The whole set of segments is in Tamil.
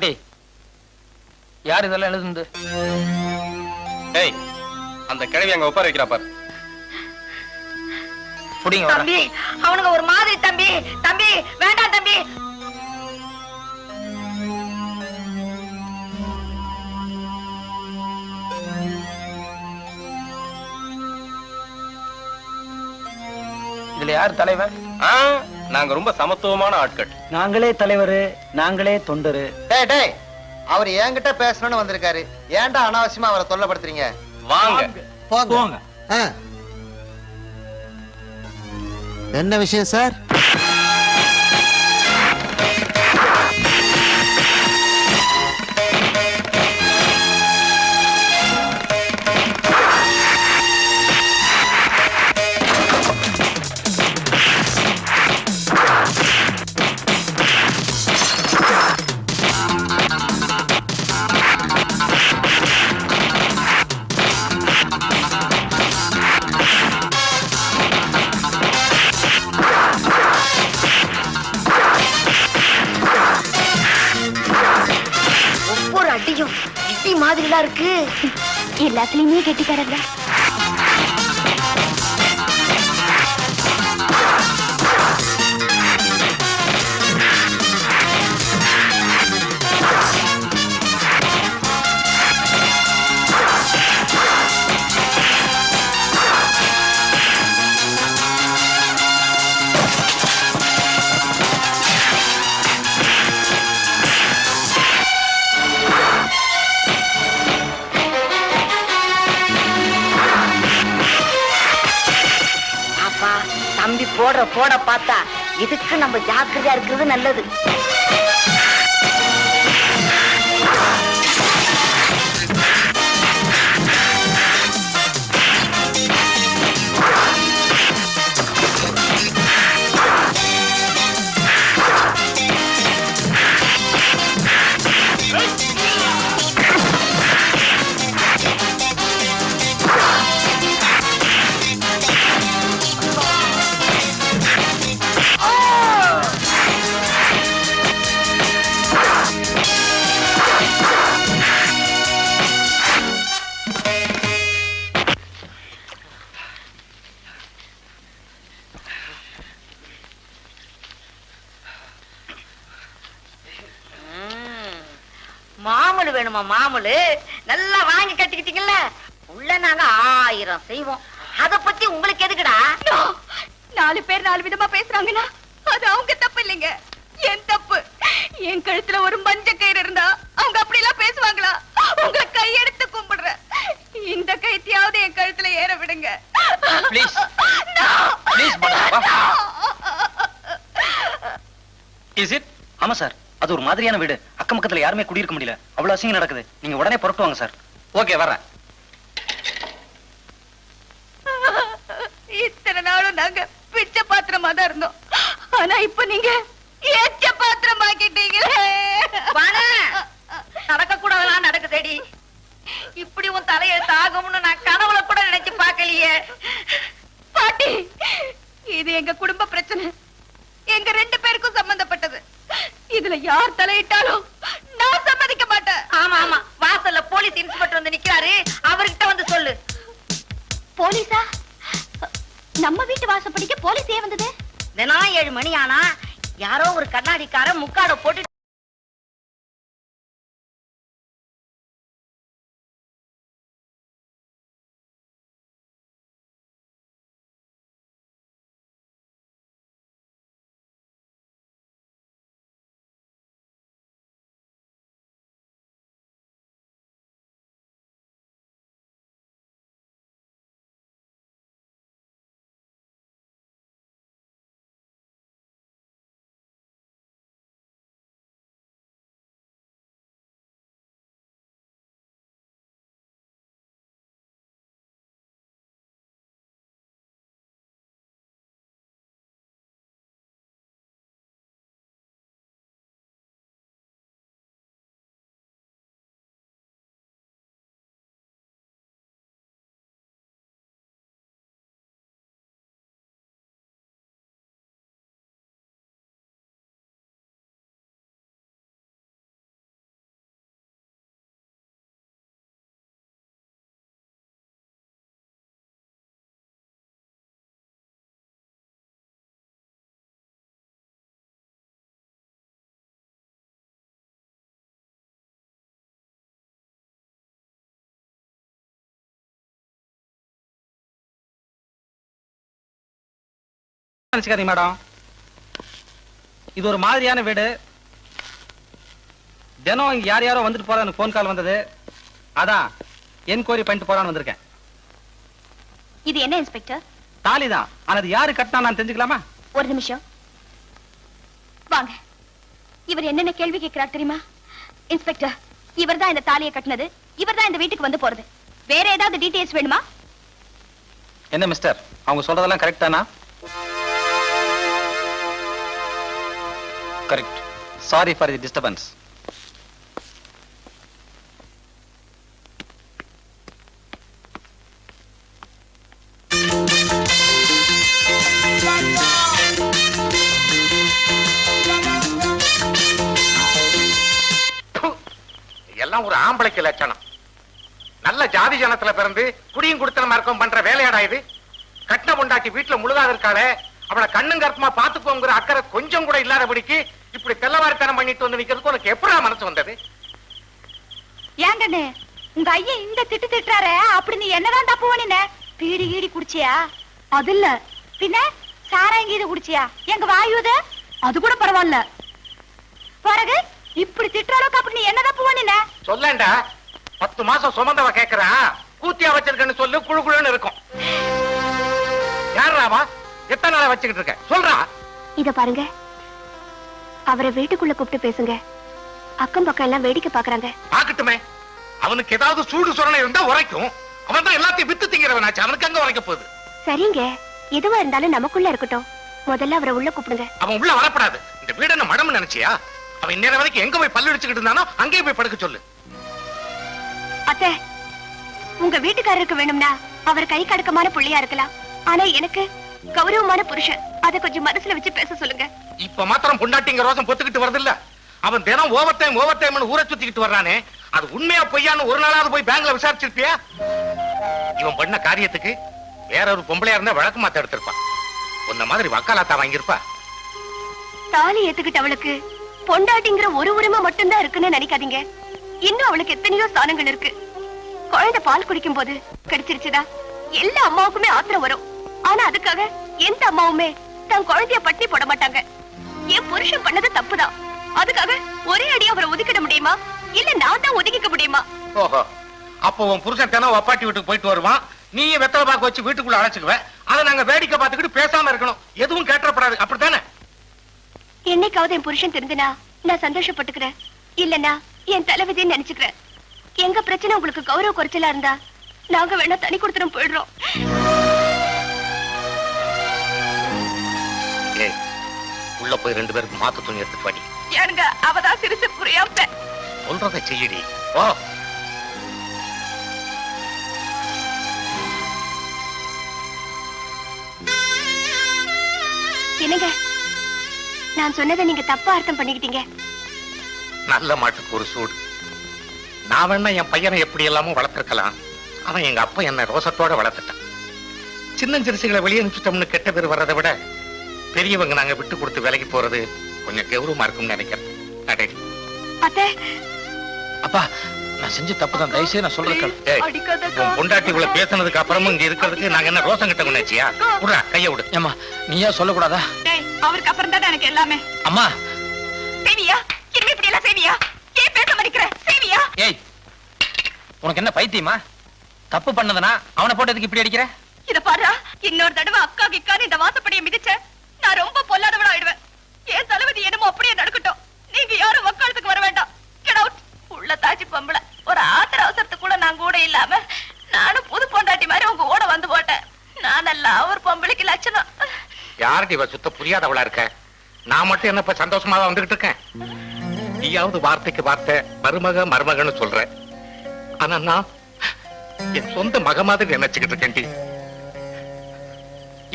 பாட்டி. யார் இதெல்லாம் எழுதுந்து ஏய் அந்த கிழவி அங்க உட்கார வைக்கிறா பாரு. புடிங்க. தம்பி அவனுங்க ஒரு மாதிரி தம்பி. தம்பி வேண்டாம் தம்பி. இதுல யார் தலைவன்? ஆ, நாங்க ரொம்ப சமத்துவமான ஆட்கள். நாங்களே தலைவரு நாங்களே தொண்டரு. டேய் டேய் அவர் என்கிட்ட பேசணும்னு வந்திருக்காரு. ஏன்டா அனாவசியமா அவரை தொல்லப்படுத்துறீங்க? வாங்க. போங்க. என்ன விஷயம் சார்? ஐயோ அடியும் மாதிரிலாம் இருக்கு. எல்லாத்துலயுமே கெட்டிக்காரங்க. அப்பா போட பார்த்தா இதுக்கு நம்ம ஜாக்கிரதையா இருக்கிறது நல்லது. மாமூலு வேணுமா மாமூலு? நல்லா வாங்கி கட்டிக்கிட்டீங்கல்ல? உள்ள நாங்க ஆயிரம் செய்வோம். அத பத்தி உங்களுக்கு எதுக்குடா? நாலு பேர் நாலு விதமா பேசுறாங்கன்னா அது அவங்க தப்பு இல்லைங்க. என் தப்பு. என் கழுத்துல ஒரு மஞ்ச கயிறு இருந்தா அவங்க அப்படி எல்லாம் பேசுவாங்களா? உங்க கையெடுத்து கும்பிடுறேன். இந்த கைத்தியாவது என் கழுத்துல ஏற விடுங்க. ஆமா சார் அது ஒரு மாதிரியான வீடு. அக்கம் பக்கத்துல யாருமே குடியிருக்க முடியல. அவ்வளவு அசிங்கம் நடக்குது. நீங்க உடனே புறப்பட்டு வாங்க சார். ஓகே வர்றேன். இத்தனை நாளும் நாங்க பிச்சை பாத்திரமா தான் இருந்தோம். ஆனா இப்ப நீங்க எச்ச பாத்திரம் ஆக்கிட்டீங்களே வாணா, நடக்க கூடாதெல்லாம் நடக்குதேடி இப்படி உன் தலையெழுத்து ஆகும்னு நான் கனவுல கூட நினைச்சு பார்க்கலையே பாட்டி இது எங்க குடும்ப பிரச்சனை எங்க ரெண்டு பேருக்கும் சம்பந்தப்பட்டது இதுல யார் தலையிட்டாலும் நான் சம்மதிக்க மாட்டேன் ஆமா ஆமா வாசல்ல போலீஸ் இன்ஸ்பெக்டர் வந்து நிக்கிறாரு அவர்கிட்ட வந்து சொல்லு போலீஸா? நம்ம வீட்டு வாசப்படிக்கு போலீஸ் ஏன் வந்தது. தினம் ஏழு மணி ஆனா யாரோ ஒரு கண்ணாடிக்கார முக்காட போட்டு நினைச்சுக்காதீங்க மேடம். இது ஒரு மாதிரியான வீடு. தினம் இங்க யார் யாரோ வந்துட்டு போறான்னு ஃபோன் கால் வந்தது. அதான் என்கொயரி பண்ணிட்டு போறான்னு வந்திருக்கேன். இது என்ன இன்ஸ்பெக்டர் தாலி தான். ஆனா அது யாரு கட்டினா நான் தெரிஞ்சுக்கலாமா? ஒரு நிமிஷம். வாங்க. இவர் என்னென்ன கேள்வி கேட்கிறார் தெரியுமா? இன்ஸ்பெக்டர் இவர்தான் இந்த தாலியை கட்டினது. இவர்தான் இந்த வீட்டுக்கு வந்து போறது. வேற ஏதாவது டீடைல்ஸ் வேணுமா? என்ன மிஸ்டர் அவங்க சொல்றதெல்லாம் கரெக்ட் தானா? Correct sorry for the. Disturbance எல்லாம் ஒரு ஆம்பளைக்கு லட்சணம். நல்ல ஜாதி ஜனத்துல பிறந்து குடியும் குடுத்தனமா இருக்கும் பண்ற வேலையாடா இது. கட்டின பொண்டாட்டி வீட்டுல முழுகாத இருக்காளே அவளை கண்ணும் கருத்துமா பாத்துக்கோங்கிற அக்கறை கொஞ்சம் கூட இல்லாதபடிக்கு இப்படி தெல்லவாரித்தனம் பண்ணிட்டு வந்து நிக்கிறதுக்கு உனக்கு எப்படா மனசு வந்தது? ஏங்கண்ணே உங்க ஐயன் இந்த திட்டு திட்டுறாரு அப்படி நீ என்னதான் தப்பு பண்ணின? பீடி கீடி குடிச்சியா? அது இல்ல. பின்ன சாராயம் கீது குடிச்சியா? எங்க வாயுத அது? கூட பரவாயில்ல. பிறகு இப்படி திட்டுற அளவுக்கு அப்படி நீ என்ன தப்பு பண்ணின? சொல்லேன்டா. பத்து மாசம் சுமந்தவ கேக்குறான் கூத்தியா வச்சிருக்கேன்னு சொல்லு குழு குழுன்னு இருக்கும். யாராவா எத்தனை நாளா வச்சுக்கிட்டு இருக்க? சொல்றா. இத பாருங்க. அவரை வீட்டுக்குள்ள கூப்பிட்டு பேசுங்க. அக்கம் பக்கம் எல்லாம் வேடிக்கை பாக்குறாங்க பாக்கட்டுமே அவனுக்கு ஏதாவது சூடு சொரணை இருந்தா உரைக்கும். அவன் தான் எல்லாத்தையும் வித்து திங்கிறவனாச்சு. அவனுக்கு அங்க உரைக்க போகுது. சரிங்க. எதுவா இருந்தாலும் நமக்குள்ள இருக்கட்டும். முதல்ல அவரை உள்ள கூப்பிடுங்க. அவன் உள்ள வரப்படாது. இந்த வீடு என்ன மடம் நினைச்சியா? அவன் இந்நேரம் வரைக்கும் எங்க போய் பல்லு அடிச்சுக்கிட்டு இருந்தானோ அங்கேயே போய் படுக்க சொல்லு. அத்தை உங்க வீட்டுக்காரருக்கு வேணும்னா அவர் கை கடக்கமான புள்ளையா இருக்கலாம். ஆனா எனக்கு கௌரவமான புருஷன். அத கொஞ்சம் மனசுல வச்சு பேச சொல்லுங்க. இப்ப மாத்திரம் பொண்டாட்டிங்க ரோசம் பொத்துக்கிட்டு வருது இல்ல அவன் தினம் ஓவர் டைம் ஓவர் டைம் ஊரை சுத்திக்கிட்டு வர்றானே. அது உண்மையா பொய்யான்னு ஒரு நாளாவது போய் பேங்க்ல விசாரிச்சிருப்பியா? இவன் பண்ண காரியத்துக்கு வேற ஒரு பொம்பளையா இருந்தா வழக்கு மாத்த எடுத்திருப்பான். உன்ன மாதிரி வக்காலாத்தா வாங்கியிருப்பா. தாலி ஏத்துக்கிட்டவளுக்கு பொண்டாட்டிங்கிற ஒரு உரிமை மட்டும்தான் இருக்குன்னு நினைக்காதீங்க. இன்னும் அவளுக்கு எத்தனையோ ஸ்தானங்கள் இருக்கு. குழந்தை பால் குடிக்கும் போது கிடைச்சிருச்சுதா எல்லா அம்மாவுக்குமே ஆத்திரம் வரும். ஆனா அதுக்காக எந்த அம்மாவுமே தன் குழந்தைய பட்டி போட மாட்டாங்க. என் புருஷன் பண்ணது தப்புதான். அதுக்காக ஒரே அடி அவரை ஒதுக்கிட முடியுமா? இல்ல நான் தான் ஒதுக்கிக்க முடியுமா? ஓஹோ. அப்போ உன் புருஷன் தினம் வப்பாட்டி வீட்டுக்கு போயிட்டு வருவான். நீயும் வெத்தலை பாக்கு வச்சு வீட்டுக்குள்ள அழைச்சுக்குவ. அதை நாங்க வேடிக்கை பார்த்துக்கிட்டு பேசாம இருக்கணும். எதுவும் கேட்டப்படாது அப்படித்தானே? என்னைக்காவது என் புருஷன் தெரிஞ்சுனா நான் சந்தோஷப்பட்டுக்கிறேன். இல்லனா என் தலைவிதின்னு நினைச்சுக்கிறேன். எங்க பிரச்சனை உங்களுக்கு கௌரவ குறைச்சலா இருந்தா நாங்க வேணா தனி கொடுத்துரும் போயிடுறோம். உள்ள போய் ரெண்டு பேருக்கு மாத்து துணி எடுத்து பாடி ஏனுங்க அவதான் சிரிச்சு புரியாம. சொல்றதை செய்யடி. ஓ என்னங்க? நான் சொன்னதை நீங்க தப்பா அர்த்தம் பண்ணிக்கிட்டீங்க. நல்ல மாட்டுக்கு ஒரு சூடு. நான் வேணா என் பையனை எப்படி எல்லாமோ வளர்த்திருக்கலாம். அவன் எங்க அப்பா என்ன ரோசத்தோட வளர்த்துட்டான். சின்னஞ்சிறுசுகளை வெளியே அனுப்பிச்சிட்டோம்னு கெட்ட பேர் வர்றதை விட பெரியவங்க நாங்க விட்டு கொடுத்து விலைக்கு போறது கொஞ்சம் கௌரவமா இருக்கும்னு நினைக்கிறேன். அத்தை. அப்பா நான் செஞ்ச தப்பு தான் தயவுசெய்து நான். உன் பொண்டாட்டி இவ்வளவு பேசுனதுக்கு அப்புறமும் இங்க இருக்கிறதுக்கு நாங்க என்ன ரோசம் கிட்ட நினைச்சியா விடுறா கைய விடு. ஏம்மா நீயா சொல்லக்கூடாதா? டேய் அவருக்கு அப்புறம் தான் எனக்கு எல்லாமே. அம்மா. செய்வியா இனிமே இப்படி எல்லாம் செய்வியா ஏன் பேச மதிக்கிற செய்வியா ஏய் உனக்கு என்ன பைத்தியமா? தப்பு பண்ணதுனா அவனை போட்டதுக்கு இப்படி அடிக்கிற? இத பாரு இன்னொரு தடவை அக்கா கிக்கான்னு இந்த வாசப்படியை மிதிச்ச நான் ரொம்ப பொல்லாதவனா ஆயிடுவேன் ஏன் தளபதி என்னமோ அப்படியே நடக்கட்டும். நீங்க யாரும் வக்காலத்துக்கு வர வேண்டாம். கெட் அவுட் உள்ள தாச்சி பொம்பளை. ஒரு ஆத்திர அவசரத்துக்குள்ள கூட நான் கூட இல்லாம நானும் புது பொண்டாட்டி மாதிரி உங்க ஓட வந்து போட்டேன். நானெல்லாம் ஒரு பொம்பளைக்கு லட்சணம். யாருக்கு இவ சுத்த புரியாதவளா இருக்க? நான் மட்டும் என்ன இப்ப சந்தோஷமா வந்துகிட்டு இருக்கேன்? நீயாவது வார்த்தைக்கு வார்த்தை மருமக மருமகன்னு சொல்ற. ஆனா நான் என் சொந்த மக மாதிரி நினைச்சுக்கிட்டு இருக்கேன்டி.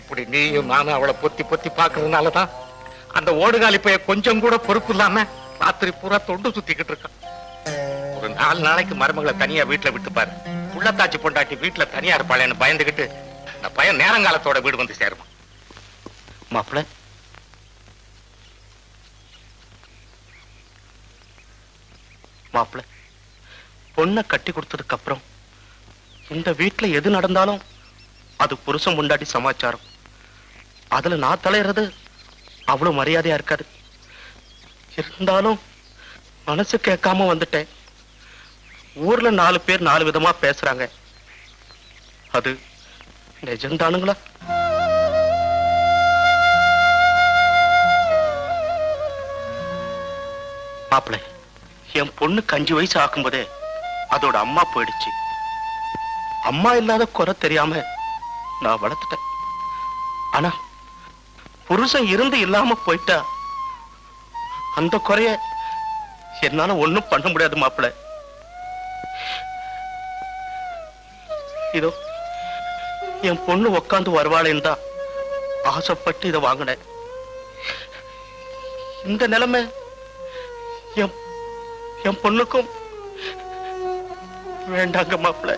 இப்படி நீயும் நானும் அவளை பொத்தி பொத்தி பாக்குறதுனாலதான் அந்த ஓடுகாலி பைய கொஞ்சம் கூட பொறுப்பு இல்லாம ராத்திரி பூரா தொண்டு சுத்திக்கிட்டு இருக்கான். ஒரு நாலு நாளைக்கு மருமகளை தனியா வீட்டுல விட்டு பாரு. உள்ளத்தாச்சி பொண்டாட்டி வீட்டுல தனியா இருப்பாளேன்னு பயந்துகிட்டு அந்த பையன் நேரங்காலத்தோட வீடு வந்து சேருமா மாப்பிள்ள. மாப்பிள்ள பொண்ணை கட்டி கொடுத்ததுக்கு அப்புறம் இந்த வீட்டுல எது நடந்தாலும் அது புருஷன் முண்டாடி சமாச்சாரம். அதுல நான் தலையிறது அவ்வளவு மரியாதையா இருக்காது. இருந்தாலும் மனசு கேட்காம வந்துட்டேன். ஊர்ல நாலு பேர் நாலு விதமா பேசுறாங்க. அது நிஜம்தானுங்களா? மாப்பிள்ளை என் பொண்ணு கஞ்சி வயசு ஆக்கும்போதே அதோட அம்மா போயிடுச்சு. அம்மா இல்லாத குறை தெரியாம நான் வளர்த்துட்டேன். ஆனா புருஷன் இருந்து இல்லாம போயிட்டா அந்த குறைய என்னால ஒண்ணும் பண்ண முடியாது மாப்பிள இதோ என் பொண்ணு உக்காந்து வருவாளேன்னு தான் ஆசைப்பட்டு இதை வாங்கினேன். இந்த நிலைமை என் என் பொண்ணுக்கும் வேண்டாங்க மாப்பிள்ளை.